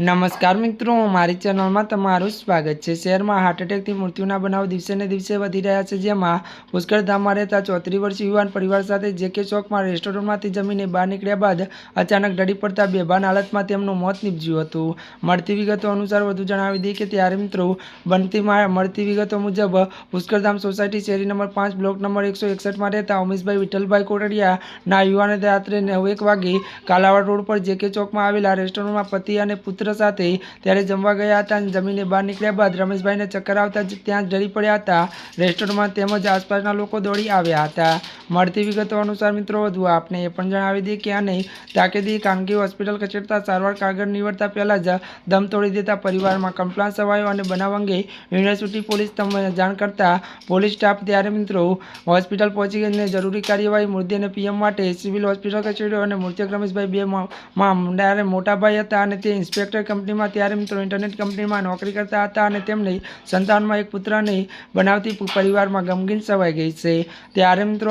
નમસ્કાર મિત્રો, મારી ચેનલમાં તમારું સ્વાગત છે. શહેરમાં હાર્ટ એટેકથી મૃત્યુના બનાવ દિવસે ને દિવસે વધી રહ્યા છે, જેમાં પુષ્કરધામમાં રહેતા ચોત્રીસ વર્ષીય યુવાન પરિવાર સાથે જેકે ચોકમાં રેસ્ટોરન્ટમાંથી જમીને બહાર નીકળ્યા બાદ અચાનક ડળી પડતા બેભાન હાલતમાં તેમનું મોત નીપજ્યું હતું. મળતી વિગતો અનુસાર વધુ જણાવી દઈએ કે ત્યારે મિત્રો બનતી મળતી વિગતો મુજબ પુષ્કરધામ સોસાયટી શેરી નંબર પાંચ, બ્લોક નંબર એકસો એકસઠમાં રહેતા ઉમેશભાઈ વિઠ્ઠલભાઈ કોટડિયાના યુવાને રાત્રે નવ એક વાગે કાલાવાડ રોડ પર જેકે ચોકમાં આવેલા રેસ્ટોરન્ટમાં પતિ અને પુત્ર સાથે ત્યારે જમવા ગયા હતા અને જમીને બહાર નીકળ્યા બાદ રમેશભાઈને ચક્કર આવતા જ ત્યાં જ ડરી પડ્યા હતા. રેસ્ટોરન્ટમાં તેમજ આસપાસના લોકો દોડી આવ્યા હતા. મળતી વિગતો અનુસાર મિત્રો, વધુ આપને એ પણ જણાવી દઈએ કે આને તાકેદી ખાનગી હોસ્પિટલ ખસેડતા સારવાર કાગળ નીવડતા પહેલાં જ દમ તોડી દેતા પરિવારમાં કમ્પ્લાન સવાયો અને બનાવ અંગે યુનિવર્સિટી પોલીસ તમને જાણ કરતા પોલીસ સ્ટાફ ત્યારે મિત્રો હોસ્પિટલ પહોંચી ગઈને જરૂરી કાર્યવાહી મૃતદેહને પીએમ માટે સિવિલ હોસ્પિટલ ખસેડ્યો અને મૃતક રમેશભાઈ બે માં ત્યારે મોટાભાઈ હતા અને તે ઇન્સ્પેક્ટર કંપનીમાં ત્યારે મિત્રો ઇન્ટરનેટ કંપનીમાં નોકરી કરતા હતા અને તેમને સંતાનમાં એક પુત્રને બનાવતી પરિવારમાં ગમગીન સવાઈ ગઈ છે. ત્યારે મિત્રો